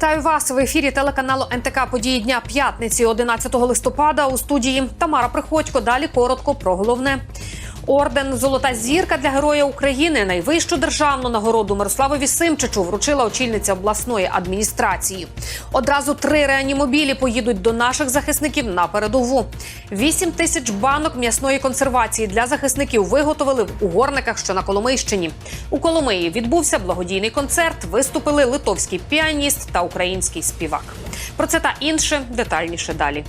Вітаю вас в ефірі телеканалу НТК Події дня п'ятниці 11 листопада. У студії Тамара Приходько. Далі коротко про головне. Орден Золота зірка для Героя України найвищу державну нагороду Мирославові Симчичу вручила очільниця обласної адміністрації. Одразу три реанімобілі поїдуть до наших захисників на передову. Вісім тисяч банок м'ясної консервації для захисників виготовили в угорниках, що на Коломийщині. У Коломиї відбувся благодійний концерт. Виступили литовський піаніст та український співак. Про це та інше детальніше далі.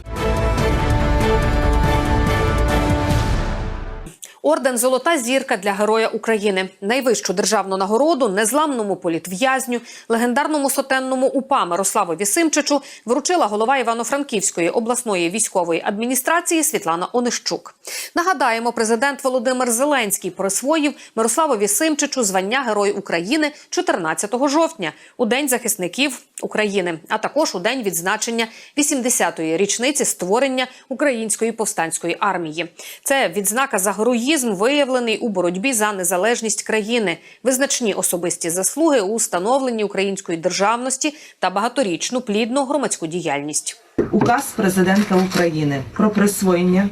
Орден Золота зірка для Героя України, найвищу державну нагороду незламному політв'язню, легендарному сотенному УПА Мирославові Симчичу вручила голова Івано-Франківської обласної військової адміністрації Світлана Онищук. Нагадаємо, президент Володимир Зеленський присвоїв Мирославові Симчичу звання Герой України 14 жовтня у День захисників України, а також у день відзначення 80-ї річниці створення Української повстанської армії. Це відзнака за героїзм, виявлений у боротьбі за незалежність країни, визначні особисті заслуги у становленні української державності та багаторічну плідну громадську діяльність. Указ президента України про присвоєння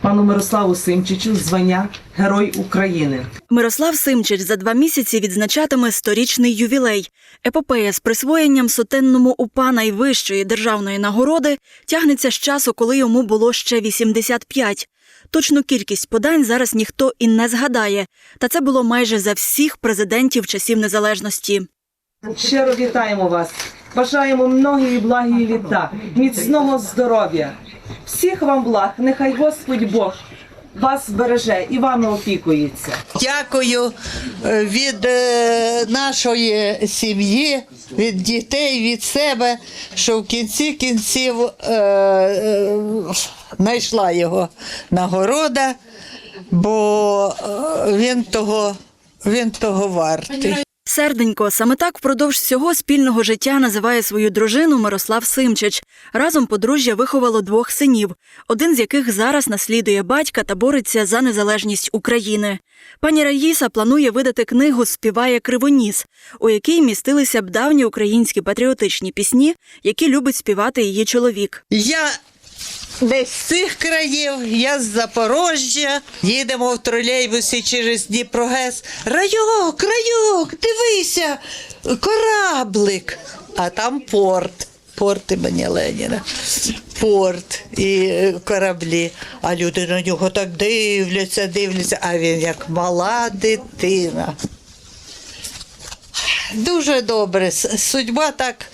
пану Мирославу Симчичу звання Герой України. Мирослав Симчич за два місяці відзначатиме сторічний ювілей. Епопея з присвоєнням сотенному УПА найвищої державної нагороди тягнеться з часу, коли йому було ще 85. Точну кількість подань зараз ніхто і не згадає, та це було майже за всіх президентів часів незалежності. Щиро вітаємо вас. Бажаємо многії благі літа, міцного здоров'я. Всіх вам благ, нехай Господь Бог вас береже і вами опікується. Дякую е, від е, нашої сім'ї, від дітей, від себе, що в кінці кінців е, е, знайшла його нагорода, бо е, він того, він того вартий. Серденько саме так впродовж всього спільного життя називає свою дружину Мирослав Симчич. Разом подружжя виховало двох синів, один з яких зараз наслідує батька та бореться за незалежність України. Пані Раїса планує видати книгу Співає Кривоніс, у якій містилися б давні українські патріотичні пісні, які любить співати її чоловік. Я десь з цих країв, я з Запорожжя. Їдемо в тролейбусі через Дніпрогес. Райок, райок, дивися, кораблик. А там порт. Порт імені Леніна. Порт і е, кораблі. А люди на нього так дивляться, дивляться, а він як мала дитина. Дуже добре. Судьба так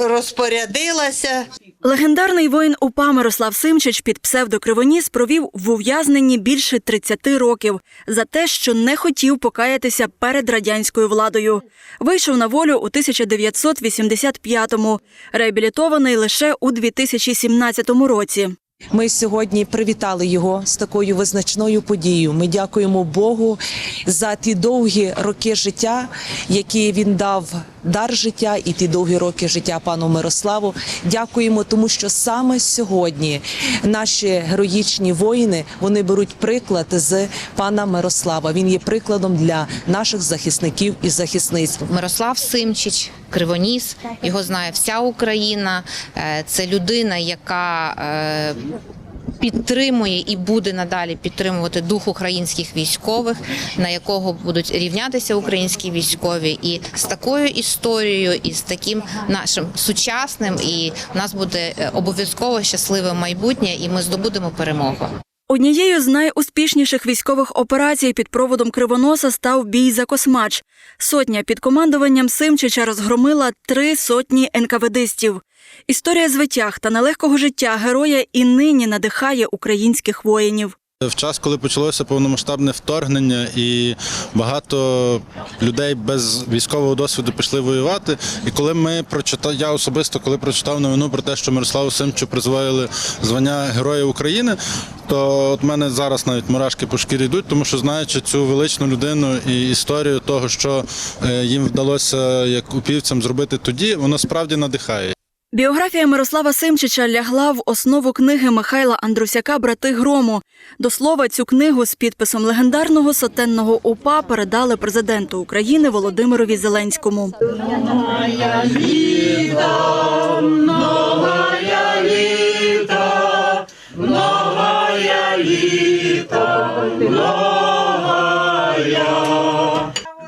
розпорядилася. Легендарний воїн УПА Мирослав Симчич під псевдокривоніс провів в ув'язненні більше 30 років за те, що не хотів покаятися перед радянською владою. Вийшов на волю у 1985-му, реабілітований лише у 2017 році. Ми сьогодні привітали його з такою визначною подією. Ми дякуємо Богу за ті довгі роки життя, які він дав дар життя, і ті довгі роки життя пану Мирославу. Дякуємо, тому що саме сьогодні наші героїчні воїни вони беруть приклад з пана Мирослава. Він є прикладом для наших захисників і захисниць. Мирослав Симчич, Кривоніс, його знає вся Україна. Е, Це людина, яка е, підтримує і буде надалі підтримувати дух українських військових, на якого будуть рівнятися українські військові, і з такою історією, і з таким нашим сучасним, і в нас буде е, обов'язково щасливе майбутнє, і ми здобудемо перемогу. Однією з найуспішніших військових операцій під проводом Кривоноса став бій за Космач. Сотня під командуванням Симчича розгромила три сотні НКВДистів. Історія звитяг та нелегкого життя героя і нині надихає українських воїнів. В час, коли почалося повномасштабне вторгнення, і багато людей без військового досвіду пішли воювати. І коли ми прочитали, я особисто коли прочитав новину про те, що Мирославу Симчу призвоїли звання Героя України, то от мене зараз навіть мурашки по шкірі йдуть, тому що знаючи цю величну людину і історію того, що е, їм вдалося як упівцям зробити тоді, воно справді надихає. Біографія Мирослава Симчича лягла в основу книги Михайла Андрусяка Брати грому. До слова, цю книгу з підписом легендарного сотенного УПА передали президенту України Володимирові Зеленському.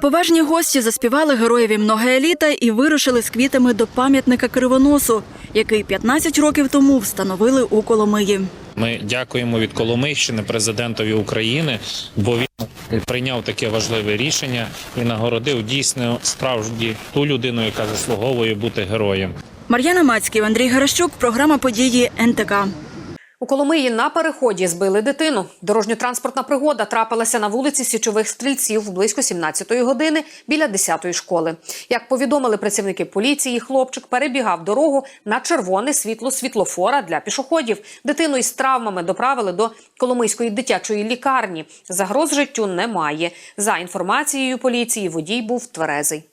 Поважні гості заспівали героєві многе літа і вирушили з квітами до пам'ятника Кривоносу, який 15 років тому встановили у Коломиї. Ми дякуємо від Коломийщини президентові України, бо він прийняв таке важливе рішення і нагородив дійсно справді ту людину, яка заслуговує бути героєм. Мар'яна Мацьків, Андрій Гаращук, програма події НТК. У Коломиї на переході збили дитину. Дорожньо-транспортна пригода трапилася на вулиці Січових стрільців близько 17-ї години біля 10-ї школи. Як повідомили працівники поліції, хлопчик перебігав дорогу на червоне світло світлофора для пішоходів. Дитину із травмами доправили до Коломийської дитячої лікарні. Загроз життю немає. За інформацією поліції, водій був тверезий.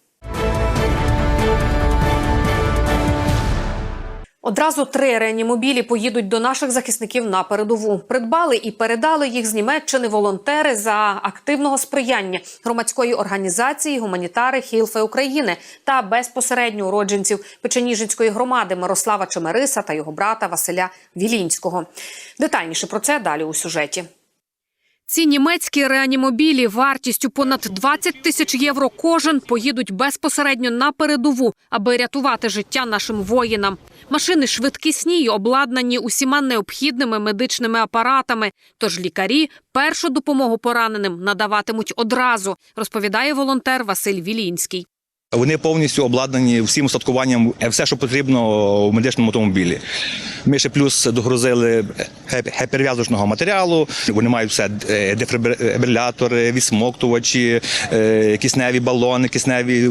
Одразу три реанімобілі поїдуть до наших захисників на передову. Придбали і передали їх з Німеччини волонтери за активного сприяння громадської організації гуманітари Хілфи України та безпосередньо уродженців Печеніжинської громади Мирослава Чемериса та його брата Василя Вілінського. Детальніше про це далі у сюжеті. Ці німецькі реанімобілі вартістю понад 20 тисяч євро кожен поїдуть безпосередньо на передову, аби рятувати життя нашим воїнам. Машини швидкісні й обладнані усіма необхідними медичними апаратами. Тож лікарі першу допомогу пораненим надаватимуть одразу, розповідає волонтер Василь Вілінський. Вони повністю обладнані всім устаткуванням, е, все, що потрібно в медичному автомобілі. Ми ще плюс догрузили ге- перев'язочного матеріалу. Вони мають все е, дефібрилятори, відсмоктувачі, е, кисневі балони, кисневі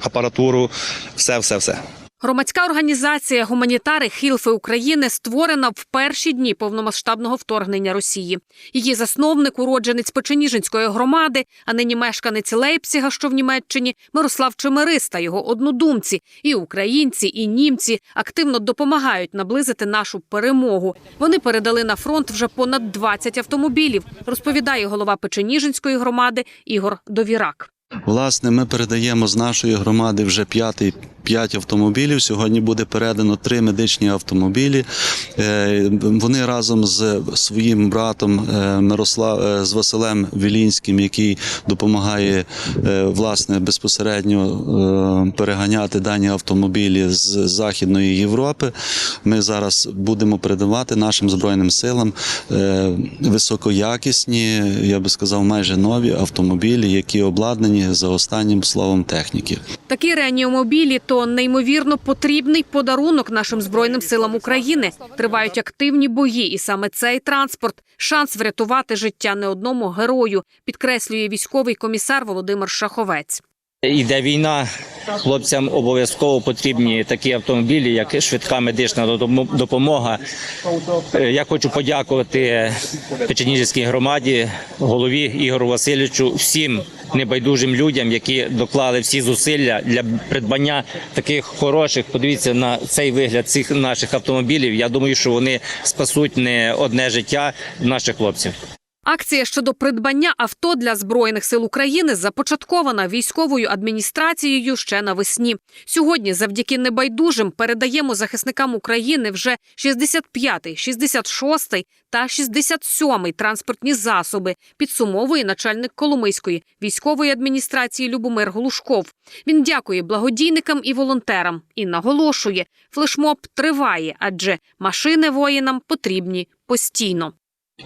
апаратуру. Все, все, все. Громадська організація гуманітари Хілфи України створена в перші дні повномасштабного вторгнення Росії. Її засновник, уродженець Печеніжинської громади, а нині мешканець Лейпціга, що в Німеччині, Мирослав Чемерис та його однодумці. І українці, і німці активно допомагають наблизити нашу перемогу. Вони передали на фронт вже понад 20 автомобілів, розповідає голова Печеніжинської громади Ігор Довірак. Власне, ми передаємо з нашої громади вже п'ятий. П'ять автомобілів. Сьогодні буде передано три медичні автомобілі. Е, Вони разом з своїм братом е, Мирослав е, з Василем Вілінським, який допомагає власне безпосередньо переганяти дані автомобілі з Західної Європи. Ми зараз будемо передавати нашим збройним силам високоякісні, я би сказав, майже нові автомобілі, які обладнані за останнім словом техніки. Такі реаніомобілі то неймовірно потрібний подарунок нашим збройним силам України. Тривають активні бої, і саме цей транспорт шанс врятувати життя не одному герою, підкреслює військовий комісар Володимир Шаховець. Іде війна, хлопцям обов'язково потрібні такі автомобілі, як швидка медична допомога. Е, Я хочу подякувати Печеніжській громаді, голові Ігору Васильовичу, всім небайдужим людям, які доклали всі зусилля для придбання таких хороших. Подивіться на цей вигляд цих наших автомобілів. Я думаю, що вони спасуть не одне життя наших хлопців. Акція щодо придбання авто для збройних сил України започаткована військовою адміністрацією ще навесні. Сьогодні, завдяки небайдужим, передаємо захисникам України вже 65-й, 66-й та 67-й транспортні засоби. Підсумовує начальник Коломийської військової адміністрації Любомир Глушков. Він дякує благодійникам і волонтерам і наголошує, флешмоб триває, адже машини воїнам потрібні постійно.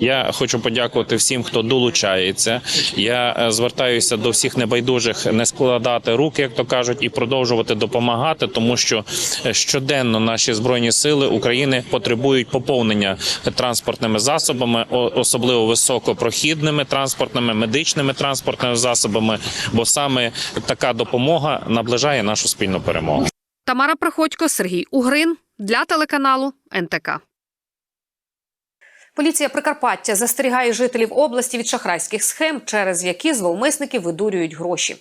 Я хочу подякувати всім, хто долучається. Я е, звертаюся до всіх небайдужих не складати руки, як то кажуть, і продовжувати допомагати, тому що е, щоденно наші збройні сили України потребують поповнення транспортними засобами, особливо високопрохідними транспортними, медичними транспортними засобами, бо саме така допомога наближає нашу спільну перемогу. Тамара Приходько, Сергій Угрин для телеканалу НТК. Поліція Прикарпаття застерігає жителів області від шахрайських схем, через які зловмисники видурюють гроші.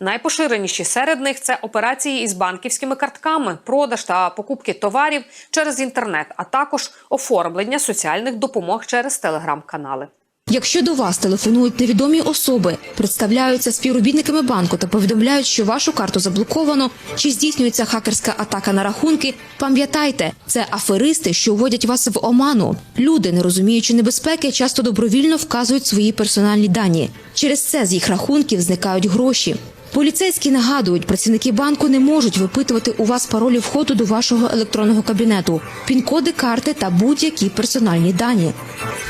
Найпоширеніші серед них це операції із банківськими картками, продаж та покупки товарів через інтернет, а також оформлення соціальних допомог через телеграм-канали. Якщо до вас телефонують невідомі особи, представляються співробітниками банку та повідомляють, що вашу карту заблоковано чи здійснюється хакерська атака на рахунки, пам'ятайте, це аферисти, що вводять вас в оману. Люди, не розуміючи небезпеки, часто добровільно вказують свої персональні дані. Через це з їх рахунків зникають гроші. Поліцейські нагадують, працівники банку не можуть випитувати у вас паролі входу до вашого електронного кабінету, пін-коди карти та будь-які персональні дані.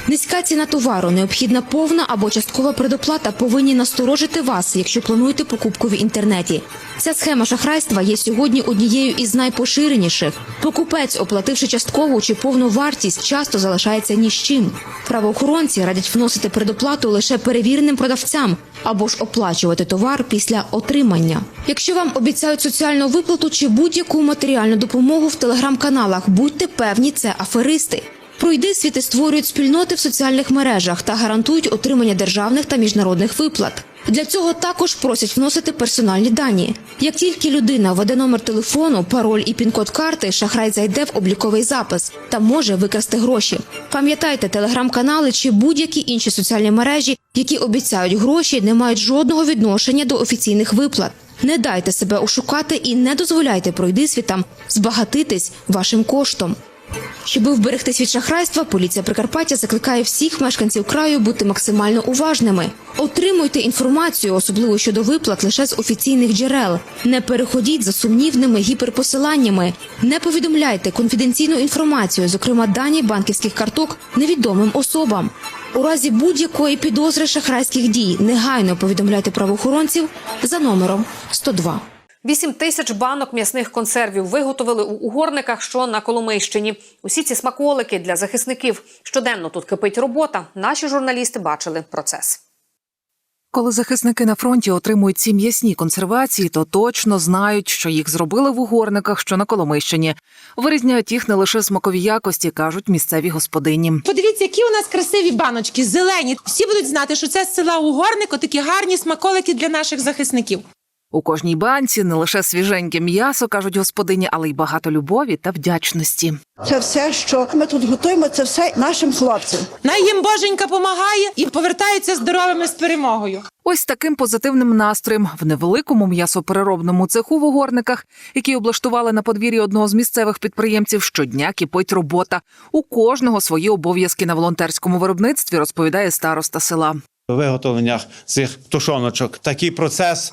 Низька ціна товару, необхідна повна або часткова предоплата повинні насторожити вас, якщо плануєте покупку в інтернеті. Ця схема шахрайства є сьогодні однією із найпоширеніших. Покупець, оплативши часткову чи повну вартість, часто залишається ні з чим. Правоохоронці радять вносити предоплату лише перевіреним продавцям або ж оплачувати товар після отримання. Якщо вам обіцяють соціальну виплату чи будь-яку матеріальну допомогу в телеграм-каналах, будьте певні, це аферисти. Пройди світи створюють спільноти в соціальних мережах та гарантують отримання державних та міжнародних виплат. Для цього також просять вносити персональні дані. Як тільки людина введе номер телефону, пароль і пін-код карти, шахрай зайде в обліковий запис та може викрасти гроші. Пам'ятайте, телеграм-канали чи будь-які інші соціальні мережі, які обіцяють гроші, не мають жодного відношення до офіційних виплат. Не дайте себе ошукати і не дозволяйте пройди світам збагатитись вашим коштом. Щоби вберегтись від шахрайства, поліція Прикарпаття закликає всіх мешканців краю бути максимально уважними. Отримуйте інформацію, особливо щодо виплат, лише з офіційних джерел. Не переходіть за сумнівними гіперпосиланнями. Не повідомляйте конфіденційну інформацію, зокрема дані банківських карток, невідомим особам. У разі будь-якої підозри шахрайських дій негайно повідомляйте правоохоронців за номером 102. 8 тисяч банок м'ясних консервів виготовили у угорниках, що на Коломийщині. Усі ці смаколики для захисників. Щоденно тут кипить робота. Наші журналісти бачили процес. Коли захисники на фронті отримують ці м'ясні консервації, то точно знають, що їх зробили в угорниках, що на Коломийщині. Вирізняють їх не лише смакові якості, кажуть місцеві господині. Подивіться, які у нас красиві баночки, зелені. Всі будуть знати, що це з села Угорник, такі гарні смаколики для наших захисників. У кожній банці не лише свіженьке м'ясо, кажуть господині, але й багато любові та вдячності. Це все, що ми тут готуємо, це все нашим хлопцям. Най їм боженька помагає і повертаються здоровими з перемогою. Ось таким позитивним настроєм в невеликому м'ясопереробному цеху в угорниках, який облаштували на подвір'ї одного з місцевих підприємців, щодня кипить робота. У кожного свої обов'язки на волонтерському виробництві, розповідає староста села. виготовленнях цих тушоночок. Такий процес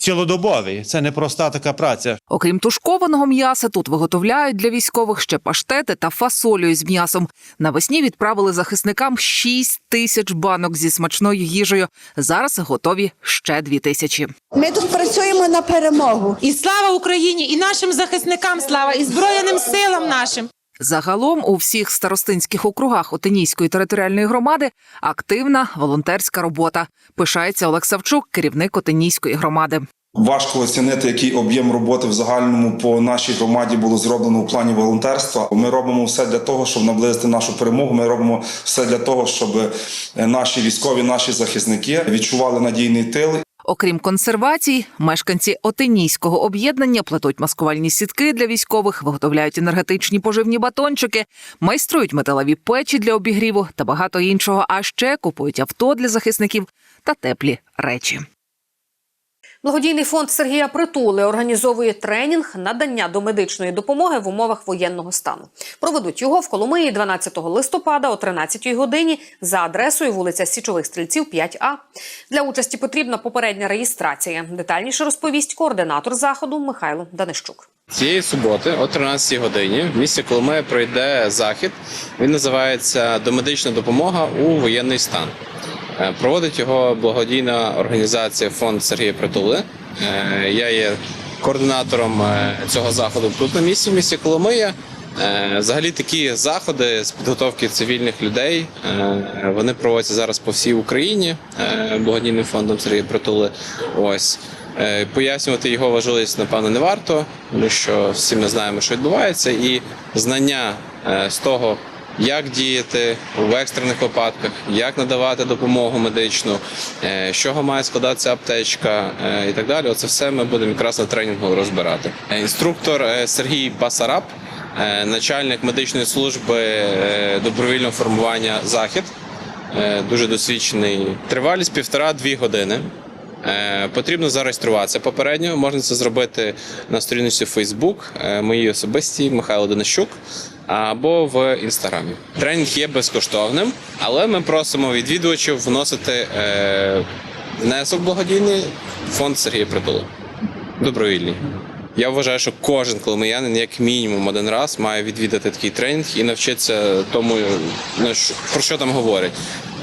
цілодобовий. Це не проста така праця. Окрім тушкованого м'яса, тут виготовляють для військових ще паштети та фасолю із м'ясом. Навесні відправили захисникам 6 тисяч банок зі смачною їжею. Зараз готові ще 2 тисячі. Ми тут працюємо на перемогу. І слава Україні, і нашим захисникам слава, і збройним силам нашим. Загалом у всіх старостинських округах Отинійської територіальної громади активна волонтерська робота. Пишається Олег Савчук, керівник Отинійської громади. Важко оцінити, який об'єм роботи в загальному по нашій громаді було зроблено у плані волонтерства. Ми робимо все для того, щоб наблизити нашу перемогу. Ми робимо все для того, щоб наші військові, наші захисники відчували надійний тил. Окрім консервацій, мешканці Отинійського об'єднання плетуть маскувальні сітки для військових, виготовляють енергетичні поживні батончики, майструють металеві печі для обігріву та багато іншого. А ще купують авто для захисників та теплі речі. Благодійний фонд Сергія Притули організовує тренінг надання домедичної допомоги в умовах воєнного стану. Проведуть його в Коломиї 12 листопада о 13 годині за адресою вулиця Січових Стрільців 5А. Для участі потрібна попередня реєстрація. Детальніше розповість координатор заходу Михайло Данищук. Цієї суботи о 13 годині в місті Коломия пройде захід. Він називається Домедична допомога у воєнний стан. Е, Проводить його благодійна організація Фонд Сергія Притули. Е, Я є координатором е, цього заходу тут на місці в місті Коломия. Взагалі такі заходи з підготовки цивільних людей вони проводяться зараз по всій Україні благодійним фондом Сергія Притули. Ось Пояснювати його важливість, напевно, не варто, тому що всі ми знаємо, що відбувається, і знання з того, як діяти в екстрених випадках, як надавати допомогу медичну, е, з чого має складатися аптечка е, і так далі. Оце все ми будемо якраз на тренінгу розбирати. Е, Інструктор Сергій Басараб, начальник медичної служби добровільного формування захід. Дуже досвідчений. Тривалість півтора-дві години. Потрібно зареєструватися попередньо. Можна це зробити на сторінці Facebook, моїй особистій Михайло Денищук, або в інстаграмі. Тренінг є безкоштовним, але ми просимо відвідувачів вносити е, внесок благодійний фонд Сергія Притули. Добровільний. Я вважаю, що кожен коломиянин як мінімум один раз має відвідати такий тренінг і навчитися тому, ну, про що там говорять.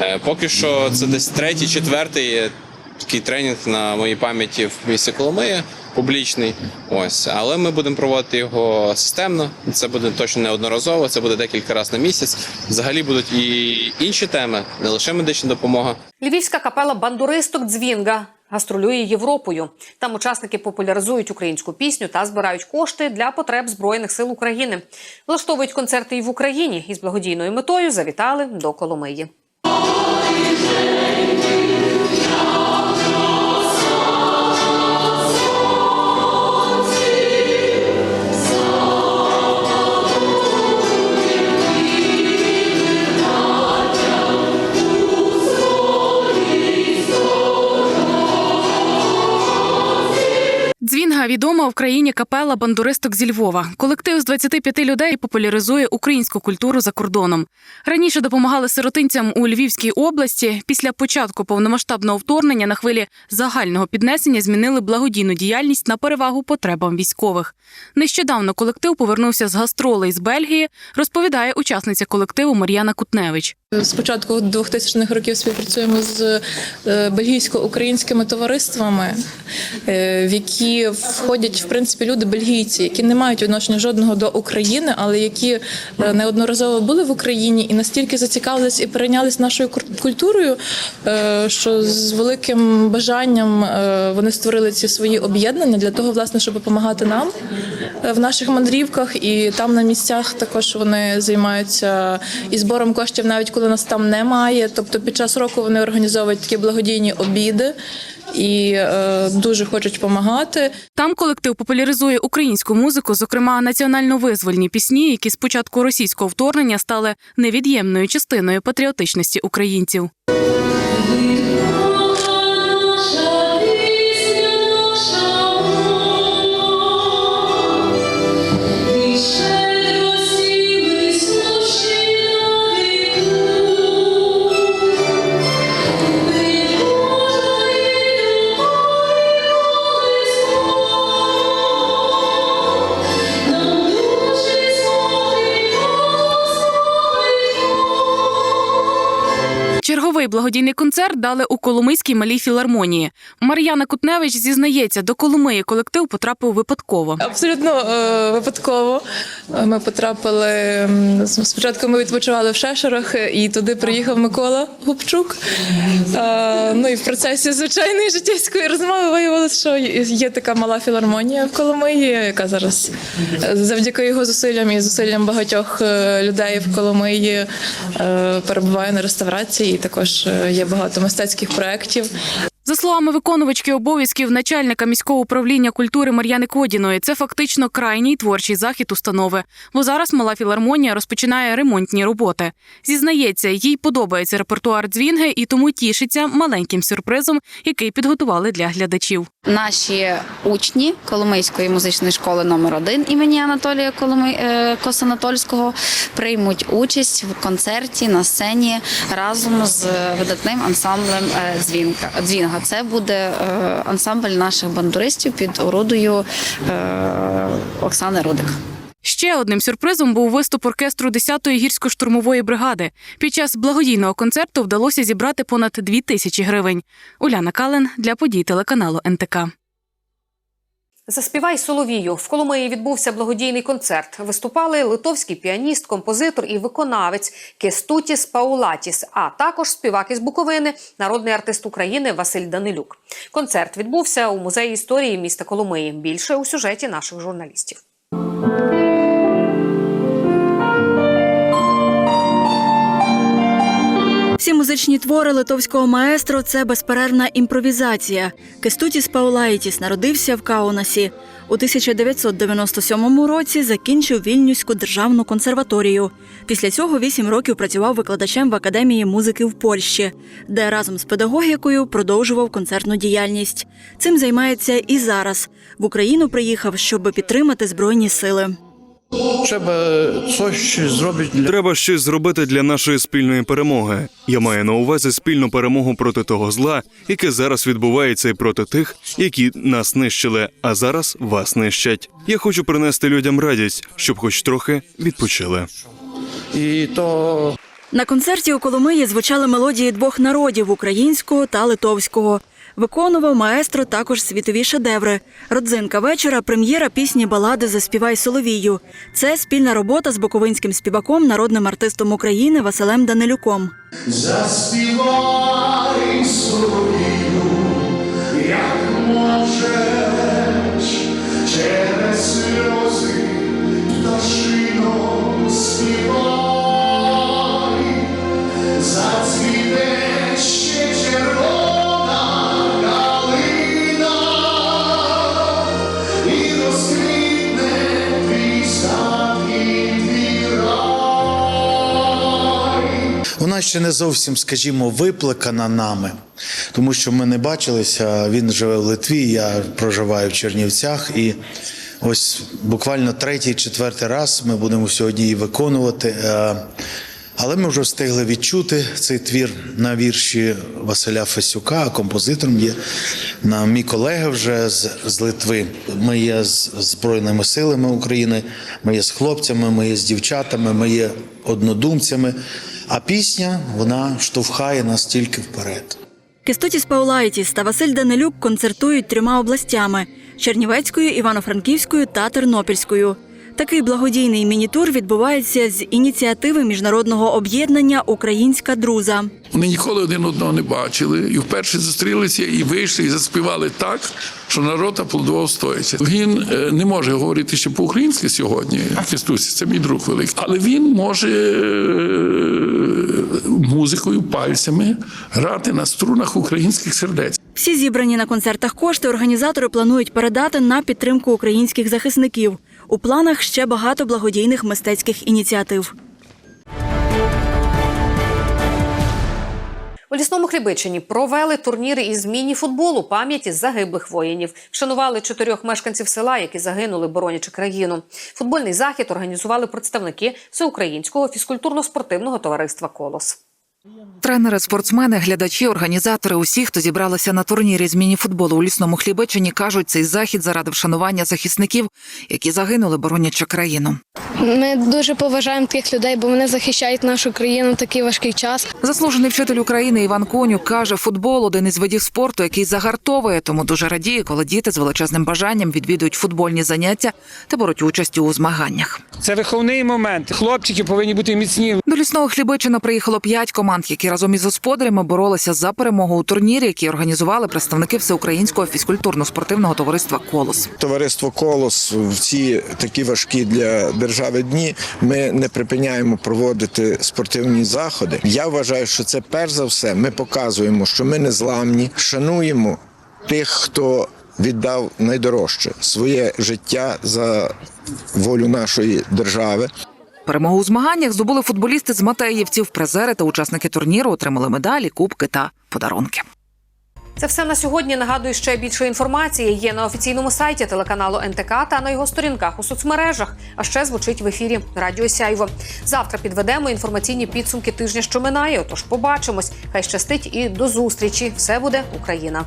Е, Поки що це десь третій, четвертий такий тренінг на моїй пам'яті в місті Коломия, публічний. Ось, але ми будемо проводити його системно. Це буде точно неодноразово, це буде декілька разів на місяць. Взагалі будуть і інші теми, не лише медична допомога. Львівська капела бандуристок Дзвінга гастролює Європою. Там учасники популяризують українську пісню та збирають кошти для потреб збройних сил України. Влаштовують концерти і в Україні і з благодійною метою завітали до Коломиї. Дзвінга відома в країні капела бандуристок зі Львова. Колектив з 25 людей популяризує українську культуру за кордоном. Раніше допомагали сиротинцям у Львівській області. Після початку повномасштабного вторгнення на хвилі загального піднесення змінили благодійну діяльність на перевагу потребам військових. Нещодавно колектив повернувся з гастролей з Бельгії, розповідає учасниця колективу Мар'яна Кутневич. З початку 2000-х років співпрацюємо з е, бельгійсько-українськими товариствами, е, в які входять в принципі люди бельгійці, які не мають відношення жодного до України, але які е, неодноразово були в Україні і настільки зацікавились і перейнялись нашою культурою, е, що з великим бажанням е, вони створили ці свої об'єднання для того, власне, щоб допомагати нам в наших мандрівках, і там на місцях також вони займаються і збором коштів, навіть коли нас там немає. Тобто під час року вони організовують такі благодійні обіди і е, дуже хочуть допомагати. Там колектив популяризує українську музику, зокрема національно-визвольні пісні, які з початку російського вторгнення стали невід'ємною частиною патріотичності українців. Черговий благодійний концерт дали у Коломийській малій філармонії. Мар'яна Кутневич зізнається, до Коломиї колектив потрапив випадково. Абсолютно е, випадково. Ми потрапили спочатку. Ми відпочивали в Шешерах, і туди приїхав Микола Губчук. Е, ну і в процесі звичайної життєвської розмови виявилося, що є є така мала філармонія в Коломиї, яка зараз е, завдяки його зусиллям і зусиллям багатьох е, людей в Коломиї е, перебуває на реставрації. І також е, є багато мистецьких проєктів. За словами виконувачки обов'язків начальника міського управління культури Мар'яни Кодіної, це фактично крайній творчий захід установи. Бо зараз мала філармонія розпочинає ремонтні роботи. Зізнається, їй подобається репертуар дзвінги і тому тішиться маленьким сюрпризом, який підготували для глядачів. Наші учні Коломийської музичної школи номер 1 імені Анатолія Коломи... е, Косанатольського приймуть участь в концерті на сцені разом з видатним ансамблем е, Дзвінка. Дзвінга. Це буде е, ансамбль наших бандуристів під орудою е, Оксани Рудик. Ще одним сюрпризом був виступ оркестру 10-ї гірсько-штурмової бригади. Під час благодійного концерту вдалося зібрати понад 2 тисячі гривень. Уляна Кален для подій телеканалу НТК. Заспівай Соловію. В Коломиї відбувся благодійний концерт. Виступали литовський піаніст, композитор і виконавець Кестутіс Паулатіс, а також співак із Буковини, народний артист України Василь Данилюк. Концерт відбувся у музеї історії міста Коломиї. Більше у сюжеті наших журналістів. Музичні твори литовського маестро це безперервна імпровізація. Кестутіс Паулайтіс народився в Каунасі. У 1997 році закінчив Вільнюську державну консерваторію. Після цього вісім років працював викладачем в академії музики в Польщі, де разом з педагогікою продовжував концертну діяльність. Цим займається і зараз. В Україну приїхав, щоб підтримати збройні сили. Треба щось зробити. для Треба щось зробити для нашої спільної перемоги. Я маю на увазі спільну перемогу проти того зла, яке зараз відбувається, і проти тих, які нас нищили, а зараз вас нищать. Я хочу принести людям радість, щоб хоч трохи відпочили. І то На концерті у Коломиї звучали мелодії двох народів українського та литовського. Виконував маестро також світові шедеври. Родзинка вечора, прем'єра пісні балади Заспівай Соловію. Це спільна робота з буковинським співаком, народним артистом України Василем Данилюком. Заспівай соловію, як можеш, через сльози пташино співай, зацвіте Вона ще не зовсім, скажімо, виплакана нами, тому що ми не бачилися. Він живе в Литві, я проживаю в Чернівцях, і ось буквально третій, четвертий раз ми будемо сьогодні її виконувати. Е, Але ми вже встигли відчути цей твір на вірші Василя Фесюка, а композитором є на мій колега вже з, з Литви. Ми є з Збройними силами України, ми є з хлопцями, ми є з дівчатами, ми є однодумцями. А пісня вона штовхає нас тільки вперед. Кестутіс Паулайтіс та Василь Данилюк концертують трьома областями: Чернівецькою, Івано-Франківською та Тернопільською. Такий благодійний мінітур відбувається з ініціативи міжнародного об'єднання Українська друза. Вони ніколи один одного не бачили, і вперше зустрілися і вийшли, і заспівали так, що народ аплодував стоячи. Він е, не може говорити ще по-українськи сьогодні. Кістусі, це мій друг великий. Але він може е, музикою, пальцями грати на струнах українських сердець. Всі зібрані на концертах кошти організатори планують передати на підтримку українських захисників. У планах ще багато благодійних мистецьких ініціатив. У лісному Хлібичині провели турніри із міні-футболу пам'яті загиблих воїнів. Вшанували чотирьох мешканців села, які загинули, боронячи країну. Футбольний захід організували представники Всеукраїнського фізкультурно-спортивного товариства Колос. Тренери, спортсмени, глядачі, організатори, усі, хто зібралися на турнірі з мініфутболу у лісному хлібечині, кажуть, цей захід заради вшанування захисників, які загинули, боронячи країну. Ми дуже поважаємо тих людей, бо вони захищають нашу країну в такий важкий час. Заслужений вчитель України Іван Конюк каже, футбол один із видів спорту, який загартовує, тому дуже радіє, коли діти з величезним бажанням відвідують футбольні заняття та беруть участь у змаганнях. Це виховний момент. Хлопчики повинні бути міцні. До лісного хлібичина приїхало п'ять команд, які разом із господарями боролися за перемогу у турнірі, який організували представники всеукраїнського фізкультурно-спортивного товариства Колос. Товариство Колос в ці такі важкі для держави дні. Ми не припиняємо проводити спортивні заходи. Я вважаю, що це перш за все. Ми показуємо, що ми не зламні, шануємо тих, хто віддав найдорожче своє життя за волю нашої держави. Перемогу у змаганнях здобули футболісти з Матеївців. Призери та учасники турніру отримали медалі, кубки та подарунки. Це все на сьогодні. Нагадую, ще більше інформації є на офіційному сайті телеканалу НТК та на його сторінках у соцмережах. А ще звучить в ефірі Радіо Сяйво. Завтра підведемо інформаційні підсумки тижня, що минає. Отож, побачимось. Хай щастить і до зустрічі. Все буде Україна.